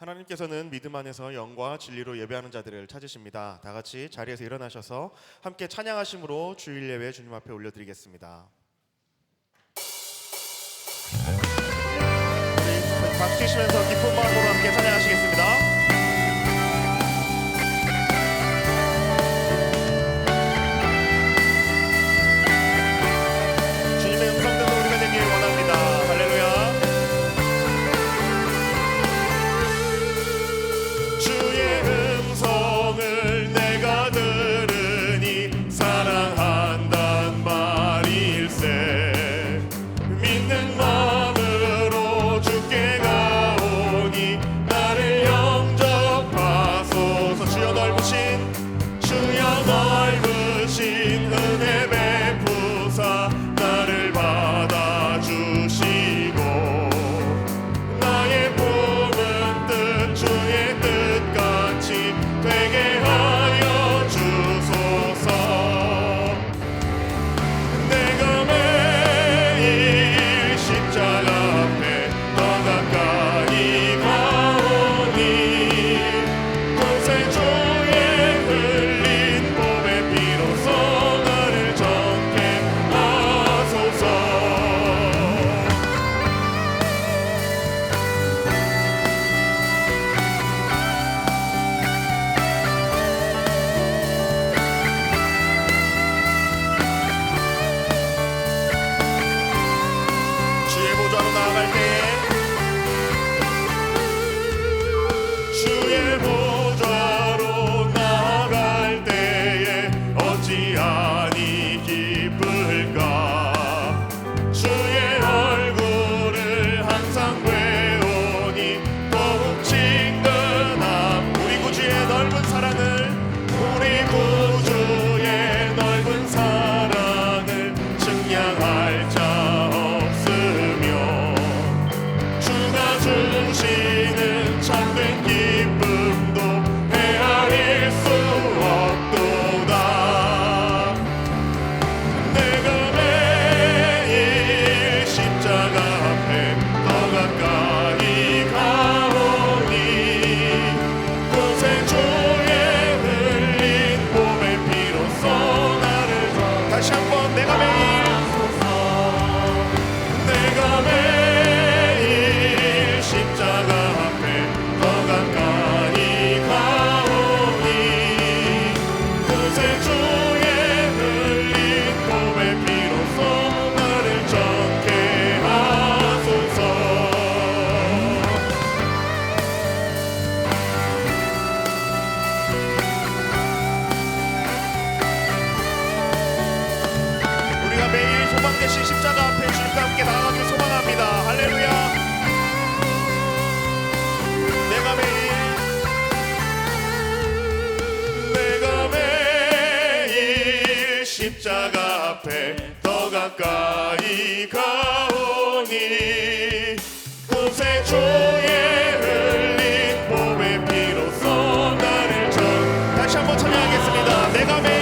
하나님께서는 믿음 안에서 영과 진리로 예배하는 자들을 찾으십니다. 다 같이 자리에서 일어나셔서 함께 찬양하심으로 주일 예배 주님 앞에 올려드리겠습니다. 박수 치면서 기쁜 마음으로 함께 찬양하시겠습니다. Jim. 계신 십자가 앞에 주님과 함께 나아가길 소망합니다. 할렐루야. 내가 매일 내가 매일 십자가 앞에 더 가까이 가오니 곳에 조의 흘린 몸의 피로써 나를 전 다시 한번 찬양하겠습니다. 내가 매일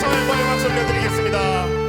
감사의 박수 올려드리겠습니다.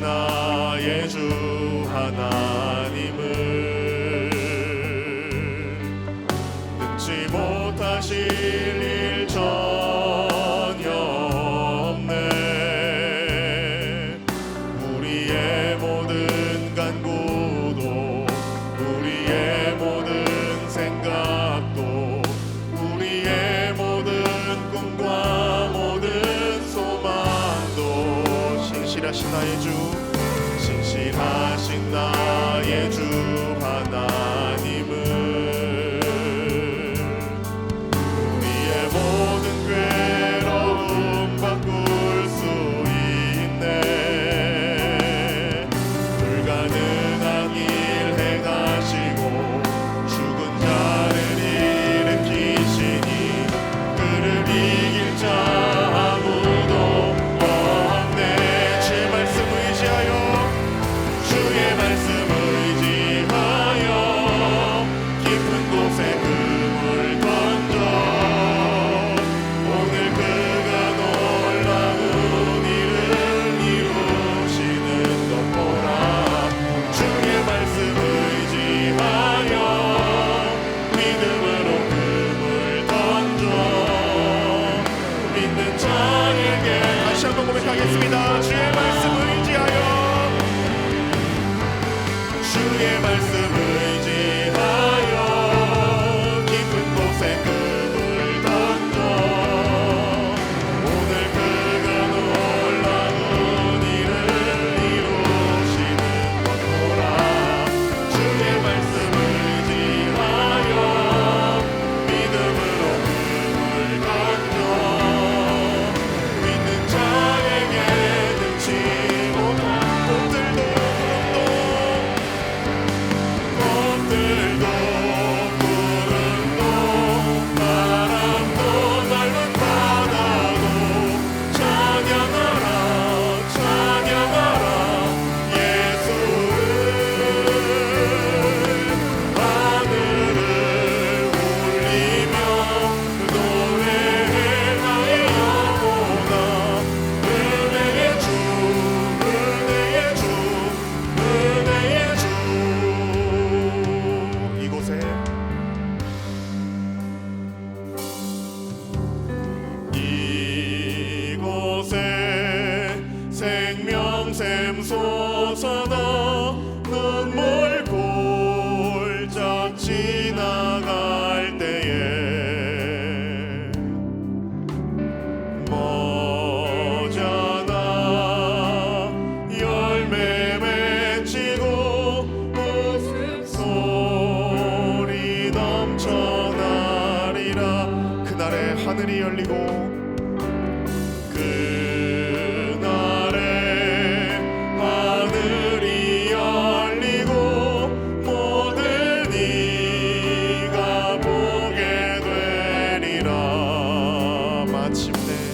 전 마침내